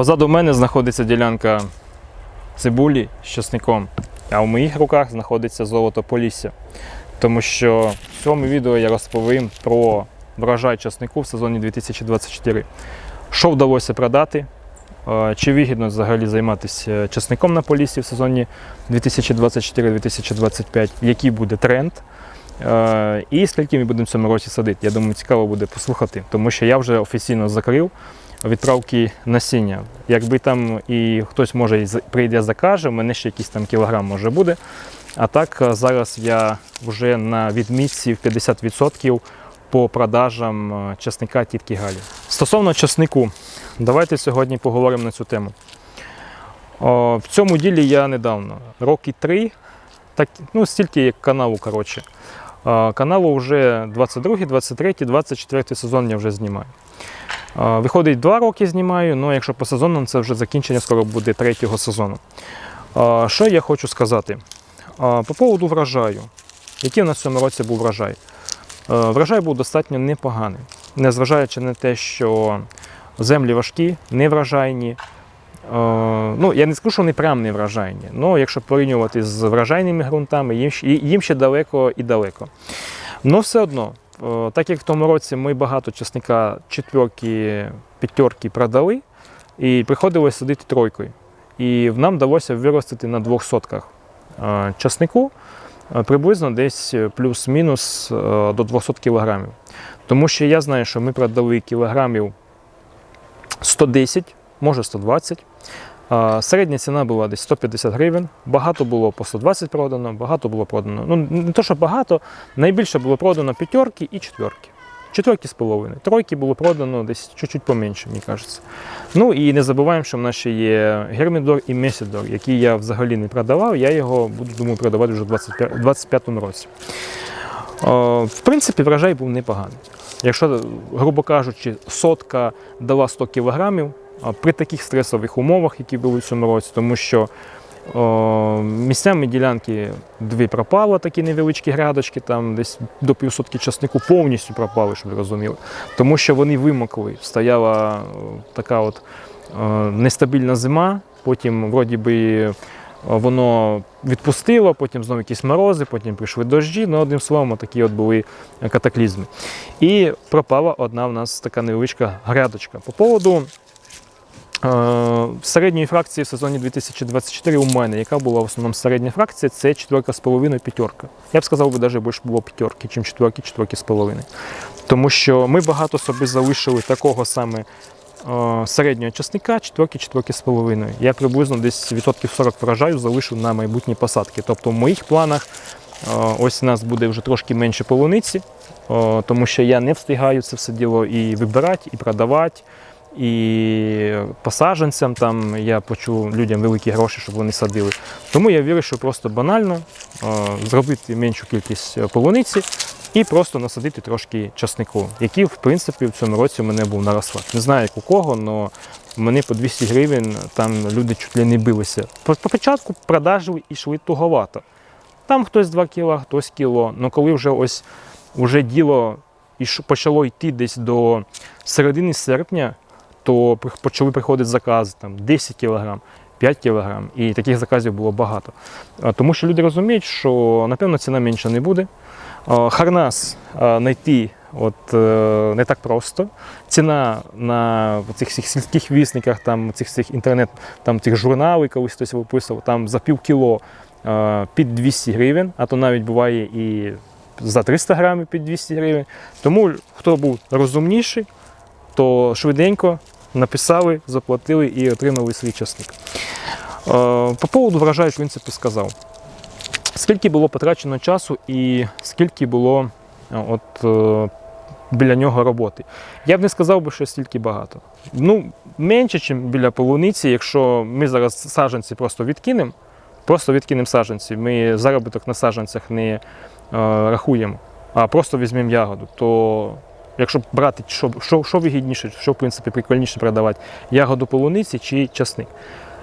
Позаду мене знаходиться ділянка цибулі з часником, а в моїх руках знаходиться золото Полісся. Тому що в цьому відео я розповім про врожай часнику в сезоні 2024. Що вдалося продати, е, чи вигідно взагалі займатися часником на Поліссі в сезоні 2024-2025, який буде тренд. Е, І скільки ми будемо в цьому році садити. Я думаю, цікаво буде послухати, тому що я вже офіційно закрив відправки насіння. Якби там і хтось може прийде закаже, в мене ще якийсь там кілограм може буде. А так е, зараз я вже на відмітці в 50% по продажам е, часника тітки Галі. Стосовно часнику, давайте сьогодні поговоримо на цю тему. О, в цьому ділі я недавно, роки три, так, ну стільки як каналу, коротше. Е, Каналу вже 22, 23, 24 сезон я вже знімаю. Виходить, два роки знімаю, ну якщо по сезонам, це вже закінчення скоро буде третього сезону. Що я хочу сказати? По поводу врожаю. Який у нас в цьому році був врожай? Врожай був достатньо непоганий, незважаючи на те, що землі важкі, неврожайні. Ну, я не скажу, що вони прям не але якщо порівнювати з врожайними ґрунтами, їм, ще- далеко і далеко. Ну, все одно, так як в тому році ми багато часника четверки, п'ятерки продали, і приходилось садити тройкою. І нам вдалося виростити на двох сотках е, часнику е, приблизно десь плюс-мінус е, до 200 кілограмів. Тому що я знаю, що ми продали кілограмів 110, може 120. Середня ціна була десь 150 гривень. Багато було по 120 продано, багато було продано. Ну, не то, що багато, найбільше було продано п'ятерки і четверки. Четверки з половиною. Тройки було продано десь чуть-чуть поменше, мені кажеться. Ну і не забуваємо, що в нас ще є Гермідор і Месідор, які я взагалі не продавав. Я його буду думаю, продавати вже в 25 25-му році. В принципі, врожай був непоганий. Якщо, грубо кажучи, сотка дала 100 кілограмів при таких стресових умовах, які були в цьому році, тому що о, місцями ділянки дві пропало, такі невеличкі грядочки, там десь до півсотки часнику повністю пропали, щоб ви розуміли. Тому що вони вимокли. Стояла така от о, нестабільна зима, потім, вроді би, воно відпустило, потім знову якісь морози, потім прийшли дощі. Ну, одним словом, такі от були катаклізми. І пропала одна в нас така невеличка грядочка. По поводу середньої фракції в сезоні 2024 у мене, яка була в основному середня фракція, це четверка з половиною п'ятерка. Я б сказав, би, навіть більше було п'ятерки, ніж четверки, четверки з половиною. Тому що ми багато собі залишили такого саме е, середнього часника, четверки, четверки з половиною. Я приблизно десь відсотків 40 врожаю залишив на майбутні посадки. Тобто в моїх планах е, ось у нас буде вже трошки менше полуниці, е, тому що я не встигаю це все діло і вибирати, і продавати. І посадженцям там я почув людям великі гроші, щоб вони садили. Тому я вирішив просто банально е, зробити меншу кількість е, полуниці і просто насадити трошки часнику, який, в принципі, в цьому році у мене був на. Не знаю, як у кого, але мені по 200 гривень там люди чуть ли не билися. По, по початку продажі йшли туговато. Там хтось 2 кіла, хтось кіло. Ну коли вже ось уже діло почало йти десь до середини серпня, то почали приходити закази там 10 кілограм. 5 кілограм, і таких заказів було багато. Тому що люди розуміють, що напевно ціна менша не буде. Харнас знайти от, е, не так просто. Ціна на цих всіх сільських вісниках, там цих всіх інтернет, там цих журналів, колись хтось виписував, там за пів кіло під 200 гривень, а то навіть буває і за 300 грамів під 200 гривень. Тому хто був розумніший, то швиденько написали, заплатили і отримали свій часник. Е, По поводу врожаю, в принципі, сказав. Скільки було потрачено часу і скільки було е, от, е, біля нього роботи. Я б не сказав би, що стільки багато. Ну, менше, ніж біля полуниці, якщо ми зараз саджанці просто відкинемо, просто відкинемо саджанці, ми заробіток на саджанцях не е, рахуємо, а просто візьмемо ягоду, то якщо брати, що, що, що вигідніше, що в принципі прикольніше продавати, ягоду полуниці чи часник.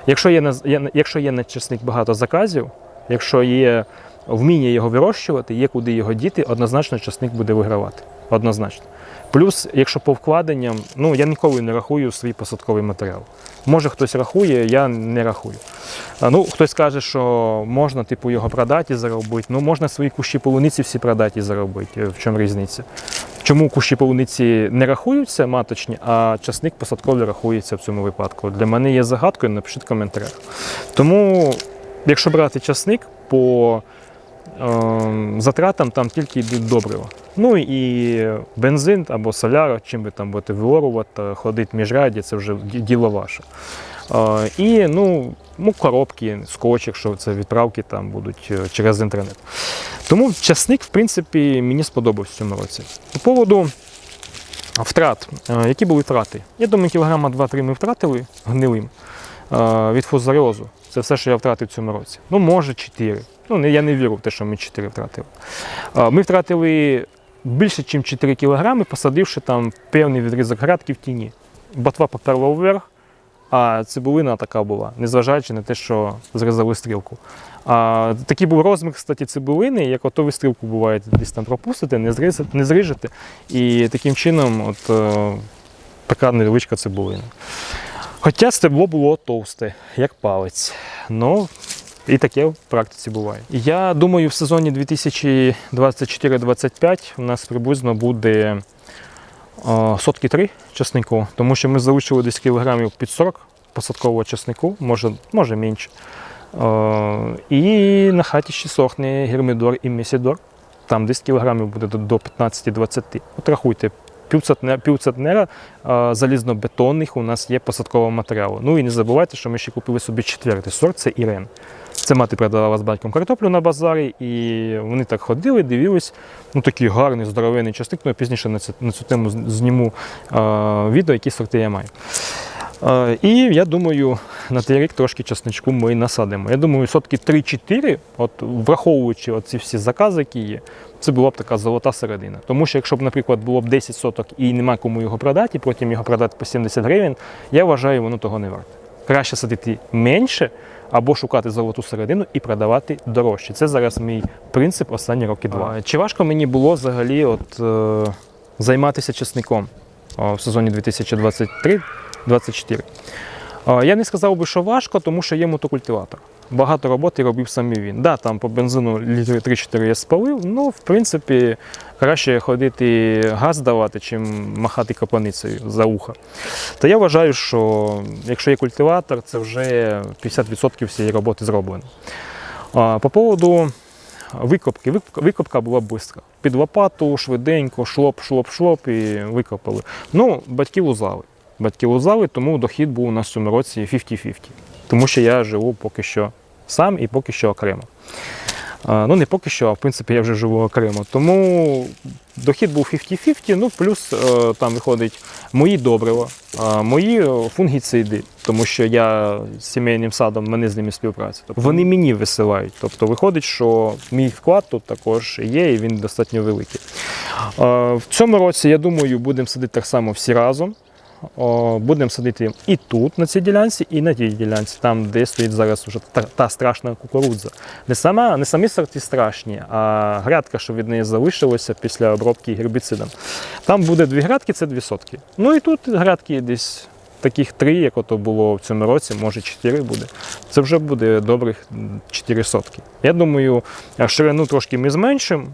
Якщо є на, якщо є на часник багато заказів, якщо є вміння його вирощувати, є куди його діти, однозначно часник буде вигравати. однозначно. Плюс, якщо по вкладенням, ну я ніколи не рахую свій посадковий матеріал. Може хтось рахує, я не рахую. Ну, хтось каже, що можна типу, його продати і заробити. Ну, можна свої кущі полуниці всі продати і заробити. В чому різниця? Чому кущі полуниці не рахуються маточні, а часник посадковий рахується в цьому випадку? Для мене є загадкою, напишіть в коментарях. Тому, якщо брати часник, по ем, затратам там тільки йдуть добрива. Ну і бензин або соляра, чим ви там будете виорувати, ходити міжряді, це вже діло ваше. І ну, ну, коробки, скотч, якщо це відправки там будуть е, через інтернет. Тому часник, в принципі, мені сподобався в цьому році. По поводу втрат, Е, які були втрати? Я думаю, кілограма 2-3 ми втратили гнилим е, від фузаріозу. Це все, що я втратив в цьому році. Ну, може, 4. Ну, я не вірю в те, що ми 4 втратили. Ми втратили більше, ніж 4 кілограми, посадивши там певний відрізок грядки в тіні. Ботва поперла вверх, а цибулина така була, незважаючи на те, що зрізали стрілку. А, такий був розмір, кстати, цибулини, як ото ви стрілку буває, десь там пропустите, не, зрізати, не зріжете. І таким чином от, е, така невеличка цибулина. Хоча стебло було товсте, як палець. Ну, і таке в практиці буває. Я думаю, в сезоні 2024-25 у нас приблизно буде сотки три часнику, тому що ми залишили десь кілограмів під 40 посадкового часнику, може, може менше. І на хаті ще сохне гермідор і месідор. Там десь кілограмів буде до- до 15-20. От рахуйте, півцентнера, півцентнера залізнобетонних у нас є посадкового матеріалу. Ну і не забувайте, що ми ще купили собі четвертий сорт це Ірен. Це мати продавала з батьком картоплю на базарі, і вони так ходили, дивились. Ну такий гарний, здоровенний частик. Ну, пізніше на цю, на цю тему зніму е, відео, які сорти я маю. Е, і я думаю, на той рік трошки часничку ми насадимо. Я думаю, сотки 3-4, от враховуючи ці всі закази, які є, це була б така золота середина. Тому що якщо б, наприклад, було б 10 соток і нема кому його продати, і потім його продати по 70 гривень, я вважаю, воно того не варте. Краще садити менше або шукати золоту середину і продавати дорожче. Це зараз мій принцип останні роки два. Чи важко мені було взагалі от, е, займатися часником е, в сезоні 2023-2024? Е, Я не сказав би, що важко, тому що є мотокультиватор. Багато роботи робив саме він. Да, там по бензину літри 3-4 я спалив, ну, в принципі, краще ходити газ давати, чим махати капаницею за ухо. То я вважаю, що якщо є культиватор, це вже 50% всієї роботи зроблено. А, По поводу викопки. Викопка була швидка. Під лопату, швиденько, шлоп, шлоп, шлоп і викопали. Ну, батьки лузали. Батьки лузали, тому дохід був у нас в цьому році 50-50. Тому що я живу поки що сам і поки що окремо. Ну, не поки що, а в принципі я вже живу окремо. Тому дохід був 50-50, ну плюс е, там виходить мої добрива, мої е, фунгіциди, тому що я з сімейним садом, мене з ними співпраця. Тобто вони мені висилають. Тобто виходить, що мій вклад тут також є, і він достатньо великий. В цьому році, я думаю, будемо садити так само всі разом. Будемо садити і тут, на цій ділянці, і на тій ділянці, там, де стоїть зараз вже та, та страшна кукурудза. Не, сама, не самі сорти страшні, а грядка, що від неї залишилося після обробки гербіцидом. Там буде дві грядки, це дві сотки. Ну і тут грядки десь таких три, як ото було в цьому році, може чотири буде. Це вже буде добрих чотири сотки. Я думаю, ширину трошки ми зменшимо.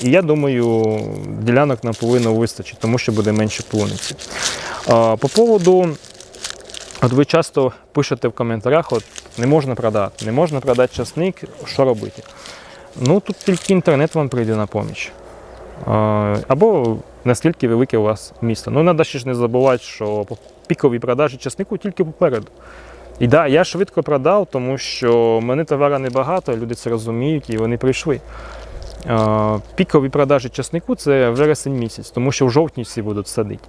І я думаю, ділянок нам повинно вистачити, тому що буде менше полуниці. По поводу, от ви часто пишете в коментарях, от не можна продати, не можна продати часник, що робити? Ну тут тільки інтернет вам прийде на поміч. Або наскільки велике у вас місто. Ну, треба ще ж не забувати, що пікові продажі часнику тільки попереду. І да, я швидко продав, тому що мене товару небагато, люди це розуміють і вони прийшли. Е, Пікові продажі часнику це вересень місяць, тому що в жовтні всі будуть садити.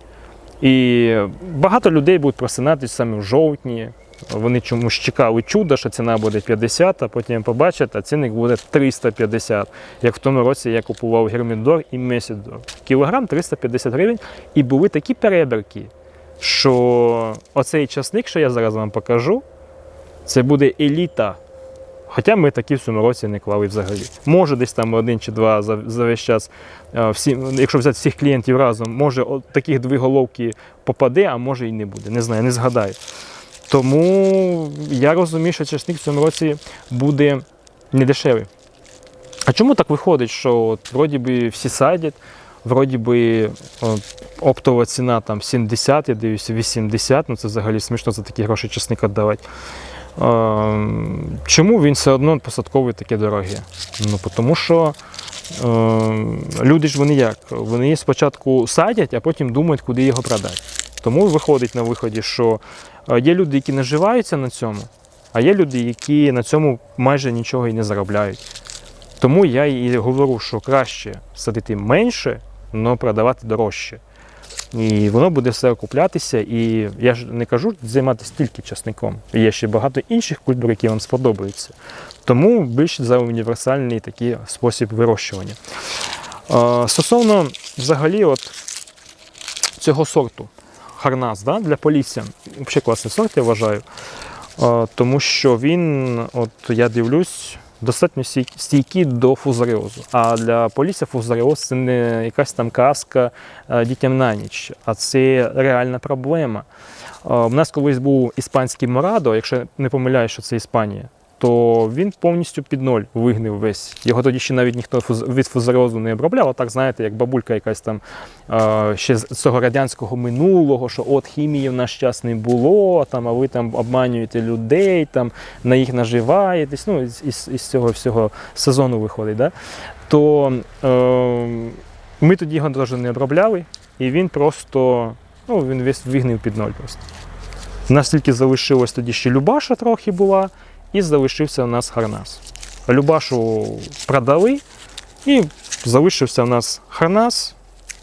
І багато людей будуть просинатись саме в жовтні. Вони чомусь чекали чудо, що ціна буде 50, а потім побачать, а цінник буде 350. Як в тому році я купував гермідор і месідор. Кілограм 350 гривень. І були такі перебірки, що оцей часник, що я зараз вам покажу, це буде еліта. Хоча ми такі в цьому році не клали взагалі. Може, десь там один чи два за, за весь час, е, всі, якщо взяти всіх клієнтів разом, може от таких дві головки попаде, а може і не буде. Не знаю, не згадаю. Тому я розумію, що часник в цьому році буде не дешевий. А чому так виходить, що от, вроді би всі садять, вроді би о, оптова ціна там 70, я дивлюся, 80, ну це взагалі смішно за такі гроші часник віддавати. Е, чому він все одно посадковий таке дороге? Ну, тому що е, люди ж вони як? Вони спочатку садять, а потім думають, куди його продати. Тому виходить на виході, що е, є люди, які наживаються на цьому, а є люди, які на цьому майже нічого і не заробляють. Тому я і говорю, що краще садити менше, але продавати дорожче. І воно буде все окуплятися. І я ж не кажу займатися тільки часником. Є ще багато інших культур, які вам сподобаються. Тому більш за універсальний такий спосіб вирощування. Стосовно взагалі от цього сорту Харнас да, для полісся, взагалі класний сорт, я вважаю. Тому що він, от я дивлюсь, достатньо стійкі до фузаріозу. А для полісся фузаріоз це не якась там казка е, дітям на ніч, а це реальна проблема. Е, У нас колись був іспанський Морадо, якщо не помиляюсь, що це Іспанія, то він повністю під ноль вигнив весь. Його тоді ще навіть ніхто від фузаріозу не обробляв, а так знаєте, як бабулька якась там е, ще з цього радянського минулого, що от хімії в наш час не було, там, а ви там обманюєте людей, там, на їх наживаєтесь. Ну, із, із, цього всього сезону виходить. Да? То е, ми тоді його теж не обробляли, і він просто ну, він весь вигнив під ноль просто. У нас тільки залишилось тоді ще Любаша трохи була, і залишився у нас Харнас. Любашу продали, і залишився у нас Харнас.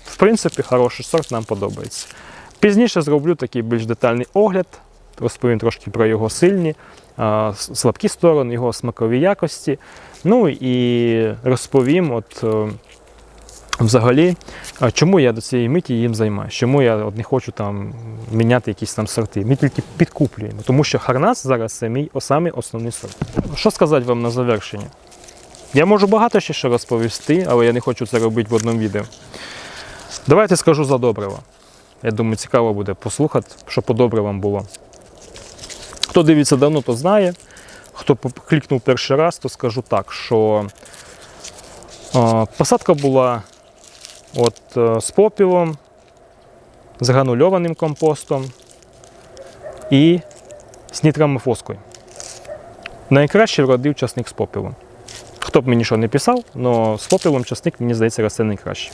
В принципі, хороший сорт нам подобається. Пізніше зроблю такий більш детальний огляд, розповім трошки про його сильні, слабкі сторони, його смакові якості. Ну і розповім, от е, взагалі, чому я до цієї миті їм займаюся, чому я от не хочу там міняти якісь там сорти. Ми тільки підкуплюємо, тому що Харнас зараз це мій самий основний сорт. Що сказати вам на завершення? Я можу багато ще що розповісти, але я не хочу це робити в одному відео. Давайте скажу за добрива. Я думаю, цікаво буде послухати, що по добривам було. Хто дивиться давно, то знає. Хто клікнув перший раз, то скажу так, що посадка була от, е, з попілом, з гранульованим компостом і з нітрамофоскою. Найкраще вродив часник з попілом. Хто б мені що не писав, але з попілом часник, мені здається, росте найкраще.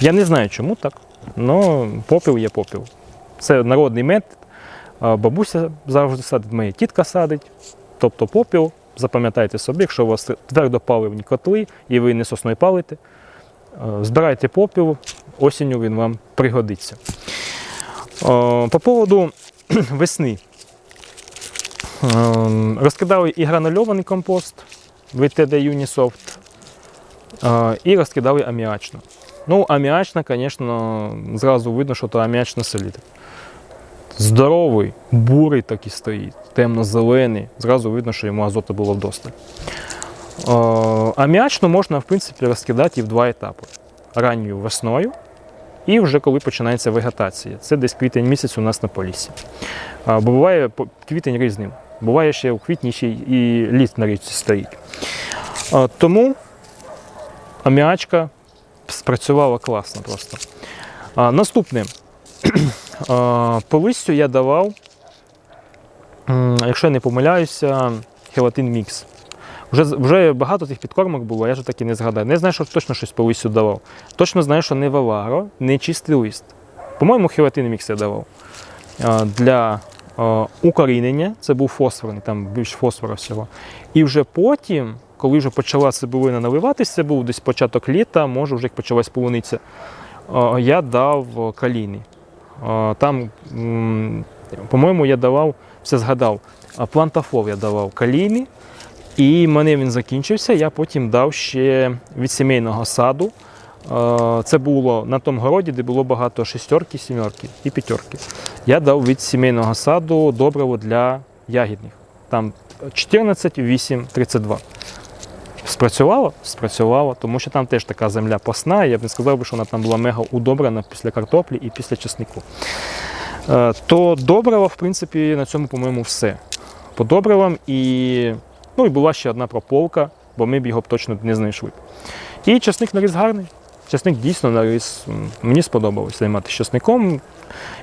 Я не знаю, чому так, але попіл є попіл. Це народний метод. Бабуся завжди садить, моя тітка садить. Тобто попіл, запам'ятайте собі, якщо у вас твердопаливні котли і ви не сосною палите, збирайте попіл, осінню він вам пригодиться. Е, По поводу весни. Ем, Розкидали і гранульований компост від TD Unisoft, е, і розкидали аміачно. Ну, аміачна, звісно, зразу видно, що то аміачна селітра. Здоровий, бурий такий стоїть, темно-зелений. Зразу видно, що йому азоту було вдосталь. Е, Аміачну можна, в принципі, розкидати і в два етапи: ранньою весною і вже коли починається вегетація. Це десь квітень місяць у нас на полісі. Е, Бо буває квітень різним. Буває ще у квітні ще і ліс на річці стоїть. Е, Тому аміачка спрацювала класно просто. Наступне. По листю я давав, якщо я не помиляюся, хелатин мікс. Вже, вже багато тих підкормок було, я ж так і не згадаю. Не знаю, що точно щось по листю давав. Точно знаю, що не Валагро, не чистий лист. По-моєму, хелатин мікс давав. Для укорінення це був фосфорний, там більш фосфора всього. І вже потім, коли вже почала цибулина наливатися, був десь початок літа, може вже як почалась полуниця, я дав калійний. Там, по-моєму, я давав, все згадав, а, плантафол я давав калійний, і в мене він закінчився. Я потім дав ще від сімейного саду. Це було на тому городі, де було багато шістерки, сімерки і п'ятерки. Я дав від сімейного саду добриво для ягідних. Там 14, 8, 32. Спрацювало? Спрацювало, тому що там теж така земля посна. і Я б не сказав що вона там була мега удобрена після картоплі і після чеснику. Е, То добрива, в принципі, на цьому, по-моєму, все. По добривам і, ну, і була ще одна прополка, бо ми б його б точно не знайшли. І часник наріс гарний. Часник дійсно наріс. Мені сподобалось займатися часником.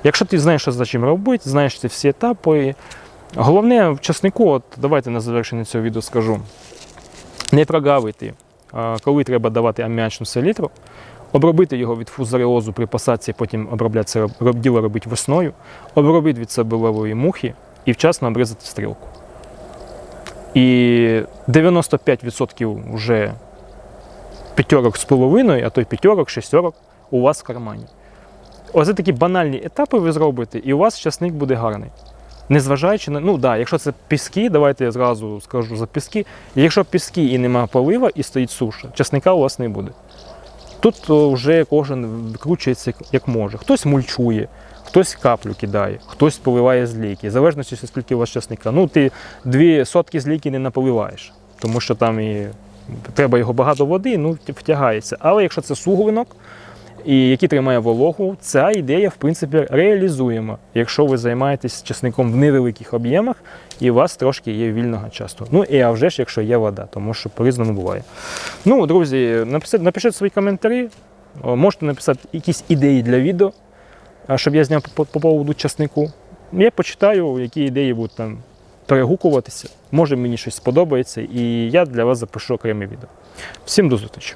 Якщо ти знаєш, що за чим робити, знаєш ці всі етапи. Головне в часнику, от давайте на завершення цього відео скажу. Не прогавити, коли треба давати аміачну селітру, обробити його від фузаріозу при посадці, потім обробляти це діло робити весною, обробити від цибулевої мухи і вчасно обрізати стрілку. І 95% вже п'ятерок з половиною, а то й п'ятерок, шестерок у вас в кармані. Ось такі банальні етапи ви зробите, і у вас часник буде гарний. Незважаючи на, ну да, якщо це піски, давайте я зразу скажу за піски. Якщо піски і нема полива, і стоїть суша, часника у вас не буде. Тут вже кожен викручується як може. Хтось мульчує, хтось каплю кидає, хтось поливає з ліки. В залежності, скільки у вас часника. Ну, ти дві сотки з ліки не наполиваєш, тому що там і треба його багато води, ну втягається. Але якщо це суглинок, і який тримає вологу, ця ідея, в принципі, реалізуєма, якщо ви займаєтесь часником в невеликих об'ємах і у вас трошки є вільного часу. Ну і а вже ж, якщо є вода, тому що по-різному буває. Ну, друзі, напишіть, напишіть свої коментарі, можете написати якісь ідеї для відео, щоб я зняв по, по поводу часнику. Я почитаю, які ідеї будуть там перегукуватися. Може мені щось сподобається, і я для вас запишу окреме відео. Всім до зустрічі!